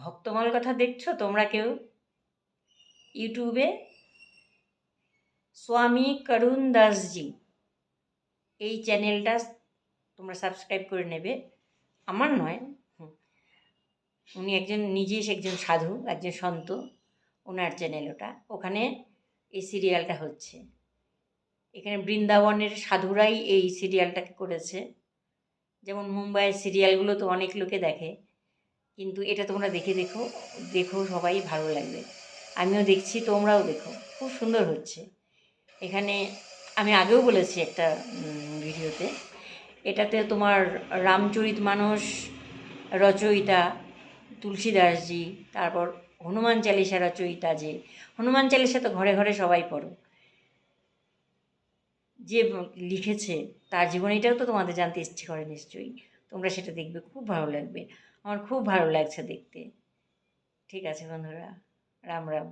ভক্তমাল কথা দেখছ? তোমরা কেউ? ইউটিউবে? স্বামী করুণ দাসজি। এই চ্যানেলটা তোমরা সাবস্ক্রাইব করে নেবে। আমার নয়। উনি একজন নিজেই একজন সাধু, একজন সন্ত। ওনার চ্যানেল ওটা। ওখানে এই সিরিয়ালটা হচ্ছে। এখানে বৃন্দাবনের সাধুরাই এই সিরিয়ালটাকে করেছে। যেমন মুম্বাইয়ের সিরিয়ালগুলো তো অনেক লোকে দেখে। কিন্তু এটা তোমরা দেখে দেখো দেখো সবাই ভালো লাগবে। আমিও দেখছি, তোমরাও দেখো। খুব সুন্দর হচ্ছে। এখানে আমি আগেও বলেছি একটা ভিডিওতে। এটাতে তোমার রামচরিত মানস, রচয়িতা তুলসীদাসজি, তারপর হনুমান চালিসা রচয়িতা যে, হনুমান চালিসা তো ঘরে ঘরে সবাই পড়ো। যে লিখেছে, তার জীবনীটাও তো তোমাদের জানতে ইচ্ছে করে নিশ্চয়ই। তোমরা সেটা দেখবে, খুব ভালো লাগবে। আমার খুব ভালো লাগছে দেখতে। ঠিক আছে বন্ধুরা, রাম রাম।